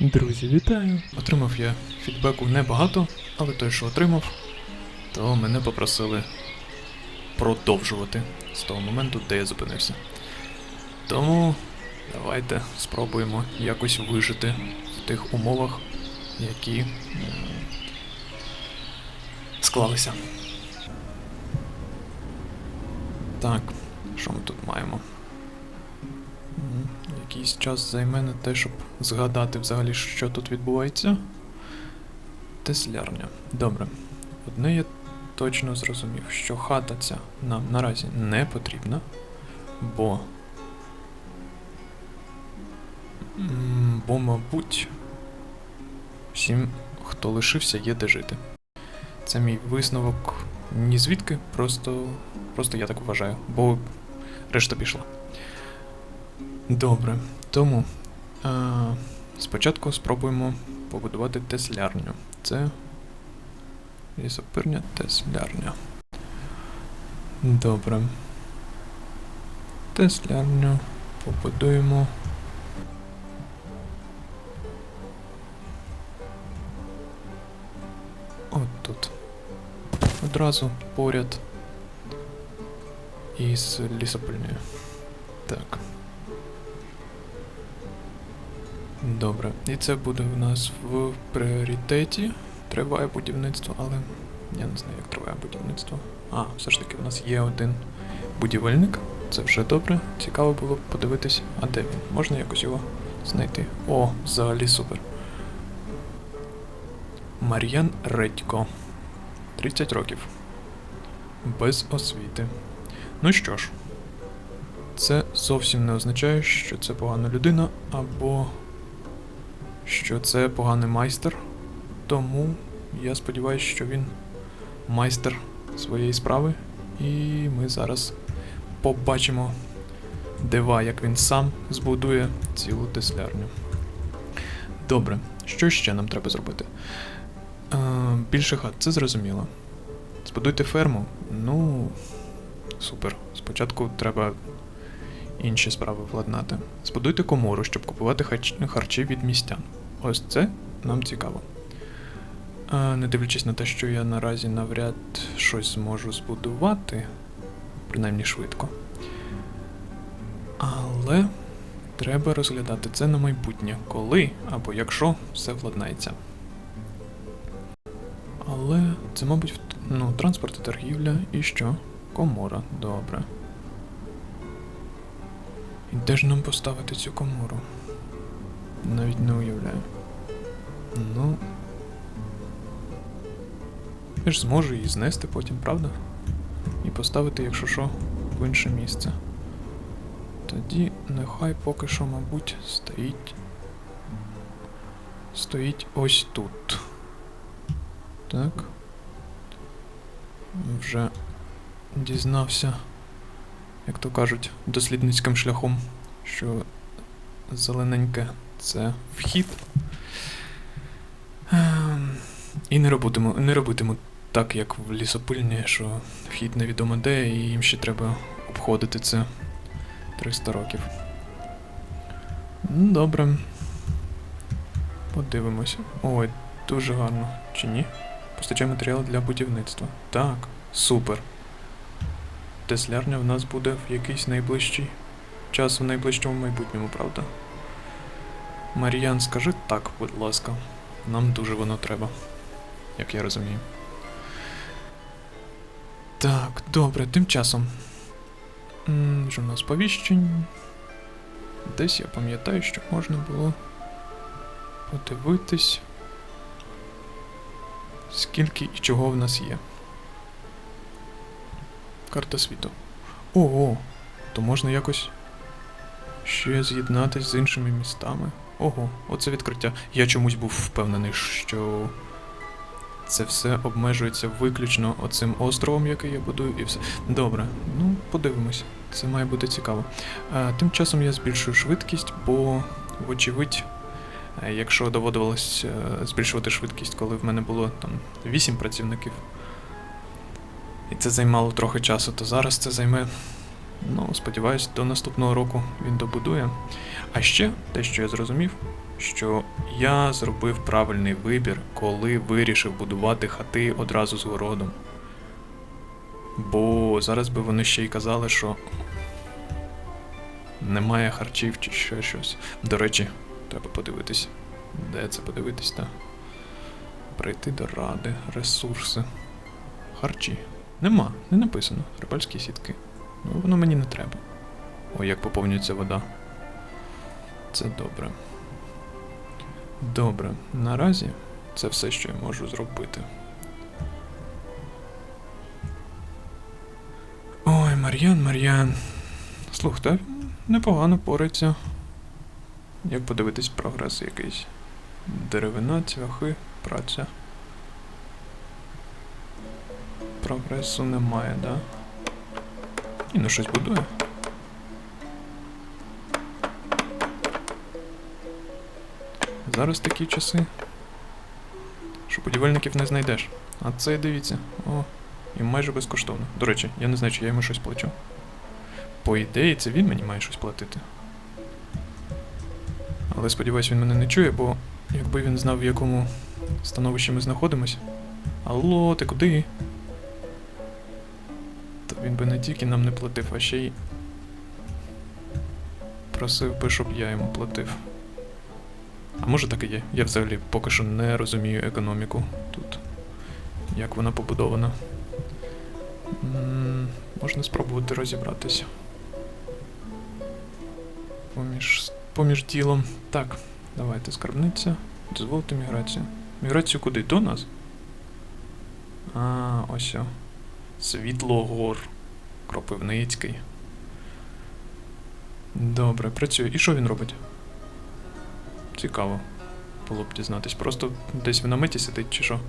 Друзі, вітаю! Отримав я фідбеку небагато, але той, що отримав, то мене попросили продовжувати з того моменту, де я зупинився. Тому давайте спробуємо якось вижити в тих умовах, які склалися. Так, що ми тут маємо? Якийсь час займе на те, щоб згадати взагалі, що тут відбувається. Теслярня. Добре. Одне я точно зрозумів, що хата ця нам наразі не потрібна, бо. Бо, мабуть, всім, хто лишився, є де жити. Це мій висновок ні звідки, просто, просто я так вважаю, бо решта пішла. Добре, тому спочатку спробуємо побудувати теслярню. Це лісопирня теслярня. Добре. Теслярню побудуємо. От тут. Одразу поряд із лісопильнею. Так. Добре. І це буде в нас в пріоритеті. Триває будівництво, але я не знаю, як триває будівництво. А, все ж таки, у нас є один будівельник. Це вже добре. Цікаво було б подивитись, а де він? Можна якось його знайти? О, взагалі супер. Мар'ян Редько. 30 років. Без освіти. Ну що ж, це зовсім не означає, що це погана людина або що це поганий майстер. Тому я сподіваюся, що він майстер своєї справи, і ми зараз побачимо дива, як він сам збудує цілу теслярню. Добре, що ще нам треба зробити? Е, більше хат, це зрозуміло. Збудуйте ферму. Ну, супер. Спочатку треба інші справи владнати. Збудуйте комору, щоб купувати харчі від містян. Ось це нам цікаво. Не дивлячись на те, що я наразі навряд щось зможу збудувати, принаймні швидко. Але треба розглядати це на майбутнє, коли або якщо все владнається. Але це, мабуть, ну, транспорт і торгівля і що? Комора, добре. І де ж нам поставити цю комору? Навіть не уявляю. Ну. Я ж зможу її знести потім, правда? І поставити, якщо що, в інше місце. Тоді нехай поки що, мабуть, стоїть. Стоїть ось тут. Так. Вже дізнався, як то кажуть, дослідницьким шляхом, що зелененьке це вхід. Ем, І не робитиму, не робитиму так, як в лісопильні, що вхід невідомо де, і їм ще треба обходити це 300 років. Ну, Добре. Подивимося. Ой, дуже гарно. Чи ні? Постачає матеріали для будівництва. Так, супер. Теслярня в нас буде в якийсь найближчий час в найближчому майбутньому, правда? Мар'ян, скажи так, будь ласка. Нам дуже воно треба, як я розумію. Так, добре, тим часом. М, Журнал сповіщень. Десь я пам'ятаю, що можна було подивитись, скільки і чого в нас є. Карта світу. Ого, то можна якось ще з'єднатись з іншими містами. Ого, оце відкриття. Я чомусь був впевнений, що це все обмежується виключно оцим островом, який я будую, і все. Добре, ну подивимось. Це має бути цікаво. А, тим часом я збільшую швидкість, бо, вочевидь, е, якщо доводилось е, збільшувати швидкість, коли в мене було там 8 працівників, і це займало трохи часу, то зараз це займе. Ну, сподіваюсь, до наступного року він добудує. А ще те, що я зрозумів, що я зробив правильний вибір, коли вирішив будувати хати одразу з городом. Бо зараз би вони ще й казали, що немає харчів чи ще щось. До речі, треба подивитись. Де це подивитись, та? Прийти до ради, ресурси. Харчі. Нема, не написано. Рибальські сітки. Ну, воно мені не треба. Ой, як поповнюється вода. Це добре. Добре, наразі це все, що я можу зробити. Ой, Мар'ян, Мар'ян. Слух, та непогано порається. Як подивитись прогрес якийсь. Деревина, цвяхи, праця. Прогресу немає, да? І ну щось будує. Зараз такі часи, що будівельників не знайдеш. А це дивіться. О, і майже безкоштовно. До речі, я не знаю, чи я йому щось плачу. По ідеї, це він мені має щось платити. Але сподіваюсь, він мене не чує, бо якби він знав, в якому становищі ми знаходимось. Алло, ти куди? Він би не тільки нам не платив, а ще й просив би, щоб я йому платив. А може так і є. Я взагалі поки що не розумію економіку тут. Як вона побудована. М, Можна спробувати розібратися. Поміж, поміж ділом. Так, давайте скарбниця. Дозволити міграцію. Міграцію куди? До нас? А, ось. Світлогор. Кропивницький. Добре, працює. І що він робить? Цікаво. Було б дізнатись. Просто десь в наметі сидить чи що.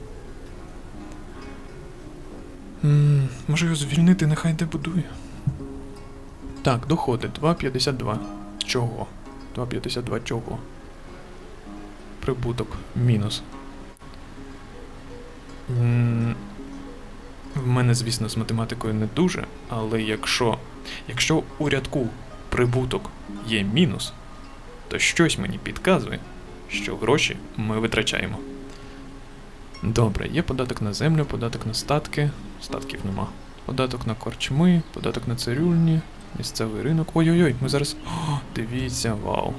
м може його звільнити, нехай де будує. Так, доходи 2,52. Чого? 2,52 чого? Прибуток. Мінус. М, В мене, звісно, з математикою не дуже, але якщо. Якщо у рядку прибуток є мінус, то щось мені підказує, що гроші ми витрачаємо. Добре, є податок на землю, податок на статки, статків нема. Податок на корчми, податок на цирюльні, місцевий ринок. Ой-ой-ой, ми зараз. О, дивіться, вау.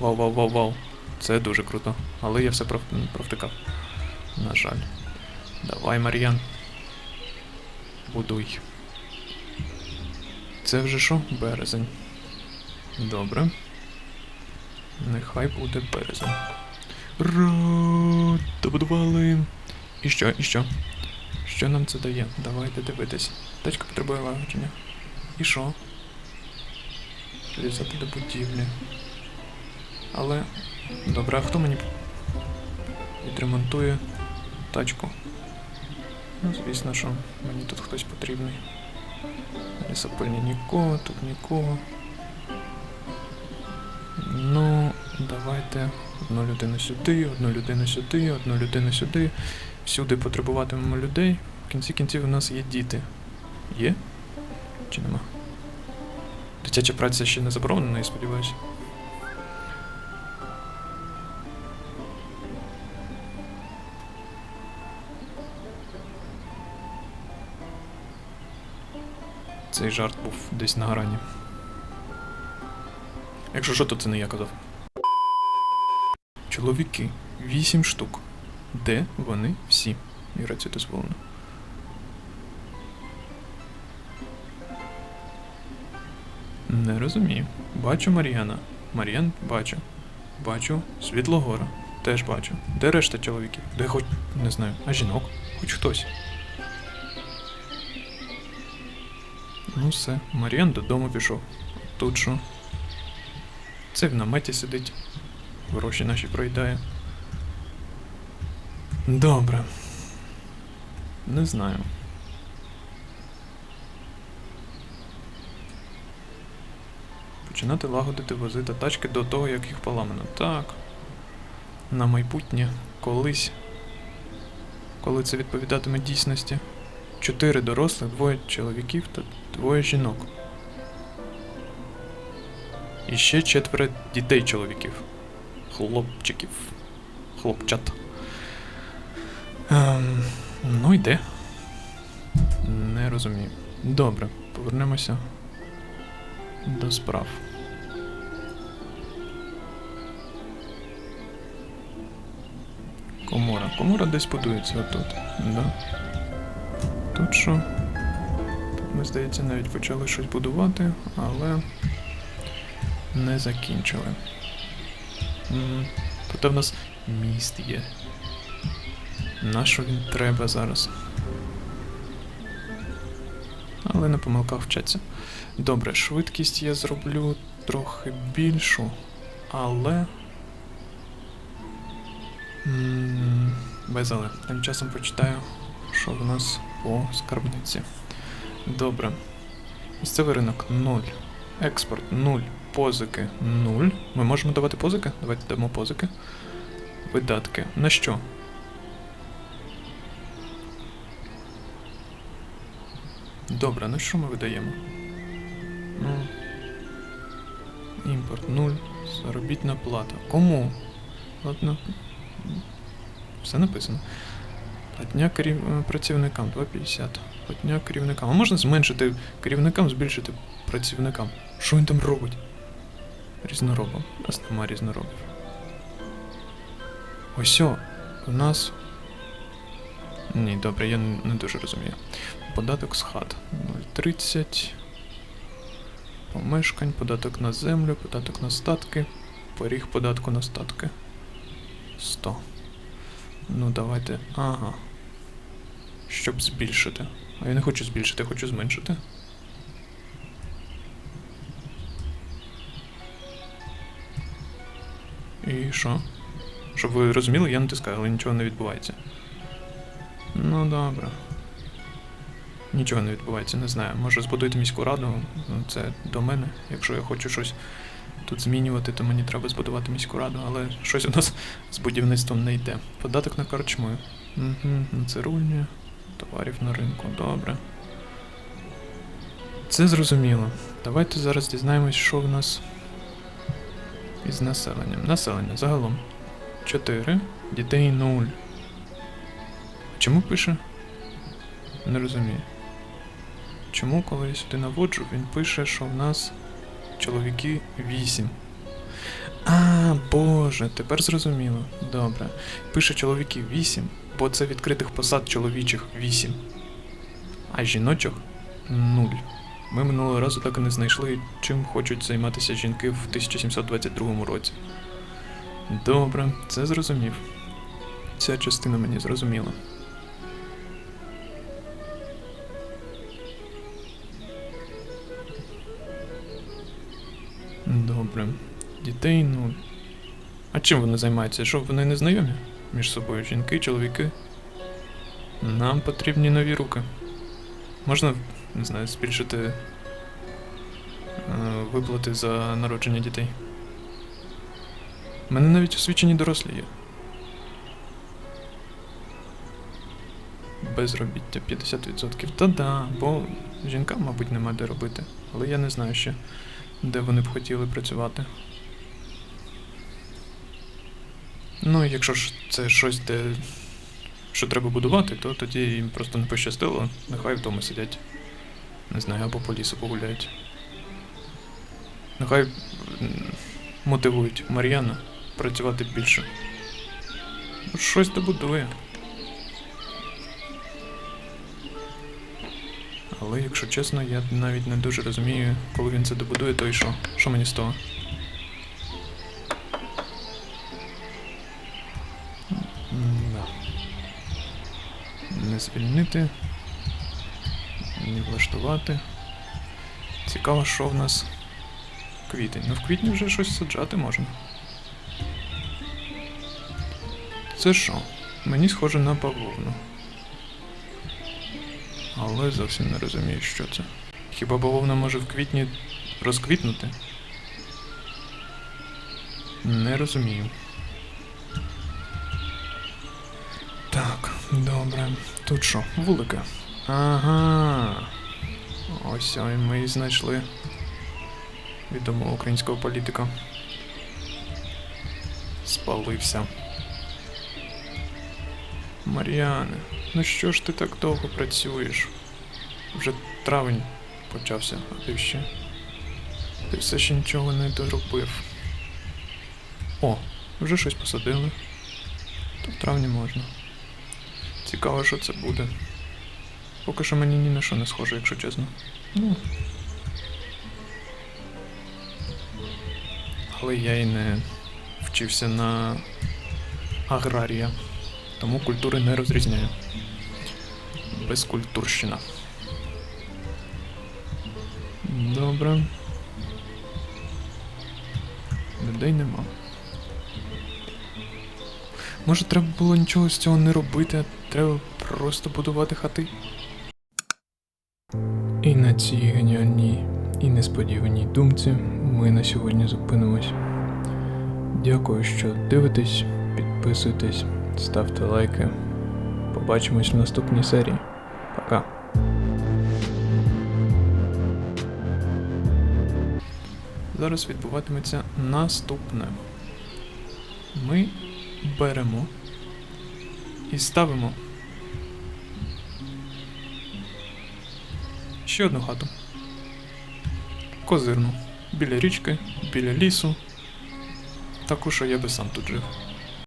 Вау, вау, вау, вау. Це дуже круто. Але я все пров... провтикав. На жаль. Давай, Мар'ян. Будуй. Це вже що? Березень. Добре. Нехай буде березень. Ура! Добудували. І що, і що? Що нам це дає? Давайте дивитись. Тачка потребує лагодження. І що? Лізати до будівлі. Але. Добре, а хто мені відремонтує тачку? Ну, звісно, що мені тут хтось потрібний. Лісопильні нікого, тут нікого. Ну, давайте одну людину сюди, одну людину сюди, одну людину сюди. Всюди потребуватимемо людей. В кінці кінців у нас є діти. Є? Чи нема? Дитяча праця ще не заборонена, я сподіваюся. Цей жарт був десь на грані. Якщо що, то це не я казав. Чоловіки. Вісім штук. Де вони всі? Міграція дозволена. Не розумію. Бачу Мар'яна. Мар'ян бачу. Бачу Світлогора. Теж бачу. Де решта чоловіків? Де хоч не знаю, а жінок? Хоч хтось. Ну все, Мар'ян додому пішов. Тут що? Це в наметі сидить. Гроші наші проїдає. Добре. Не знаю. Починати лагодити вози та тачки до того, як їх поламано. Так. На майбутнє колись. Коли це відповідатиме дійсності. Чотири дорослих, двоє чоловіків та двоє жінок. І ще четверо дітей чоловіків. хлопчиків. Хлопчат. Ем, ну йде. Не розумію. Добре, повернемося до справ. Комора. Комора десь будується отут. Да. Тут що? Тут ми, здається, навіть почали щось будувати, але не закінчили. М, Тут в нас міст є. На що він треба зараз? Але на помилках вчаться. Добре, швидкість я зроблю трохи більшу, але. Без але. Тим часом почитаю, що в нас по скарбниці. Добре. Місцевий ринок 0. Експорт 0. Позики 0. Ми можемо давати позики? Давайте дамо позики. Видатки. На що? Добре, на що ми видаємо? Ну. Імпорт 0. Заробітна плата. Кому? Ладно. Все написано. Платня керів... е, працівникам 2,50. Платня керівникам. А можна зменшити керівникам, збільшити працівникам? Що він там робить? Різноробом. У нас нема різноробів. Ось о, у нас. Ні, добре, я не дуже розумію. Податок з хат 0,30. Помешкань, податок на землю, податок на статки, поріг податку на статки. 100. Ну, давайте. Ага. Щоб збільшити. А я не хочу збільшити, хочу зменшити. І що? Щоб ви розуміли, я натискаю, але нічого не відбувається. Ну добре. Нічого не відбувається, не знаю. Може збудуйте міську раду, ну, це до мене. Якщо я хочу щось тут змінювати, то мені треба збудувати міську раду, але щось у нас з будівництвом не йде. Податок на корчму. Угу, на цирульні, товарів на ринку, добре. Це зрозуміло. Давайте зараз дізнаємось, що в нас із населенням. Населення загалом 4, дітей 0. Чому пише? Не розумію. Чому, коли я сюди наводжу, він пише, що в нас чоловіки 8. А, боже, тепер зрозуміло. Добре. Пише чоловіків 8, бо це відкритих посад чоловічих 8. А жіночих 0. Ми минулого разу так і не знайшли, чим хочуть займатися жінки в 1722 році. Добре, це зрозумів. Ця частина мені зрозуміла. Добре. Дітей нуль. А чим вони займаються? Що вони не знайомі між собою? Жінки, чоловіки? Нам потрібні нові руки. Можна, не знаю, збільшити е, виплати за народження дітей. У мене навіть освічені дорослі є. Безробіття 50%. Та-да, бо жінкам, мабуть, нема де робити. Але я не знаю ще, де вони б хотіли працювати. Ну, якщо ж це щось, де що треба будувати, то тоді їм просто не пощастило, нехай вдома сидять. Не знаю, або по лісу погуляють. Нехай мотивують Мар'яна працювати більше. Ну, Щось добудує. Але якщо чесно, я навіть не дуже розумію, коли він це добудує, то і що? Що мені з того? Не. Не влаштувати. Цікаво, що в нас квітень. Ну в квітні вже щось саджати можна. Це що? Мені схоже на бавовну. Але зовсім не розумію, що це. Хіба бавовна може в квітні розквітнути? Не розумію. Добре. Тут що? Вулики. Ага. Ось ми і знайшли відомого українського політика. спалився. Мар'яне, ну що ж ти так довго працюєш? Вже травень почався, а ти ще. Ти все ще нічого не доробив. О, вже щось посадили. То в травні можна. Цікаво, що це буде. Поки що мені ні на що не схоже, якщо чесно. Ну. Але я й не вчився на аграрія, тому культури не розрізняю. Безкультурщина. Добре. Людей нема. Може, треба було нічого з цього не робити, а треба просто будувати хати? І на цій геніальній і несподіваній думці ми на сьогодні зупинимось. Дякую, що дивитесь, підписуйтесь, ставте лайки. Побачимось в наступній серії. Пока. Зараз відбуватиметься наступне. Ми беремо і ставимо ще одну хату. Козирну. Біля річки, біля лісу. Також я би сам тут жив.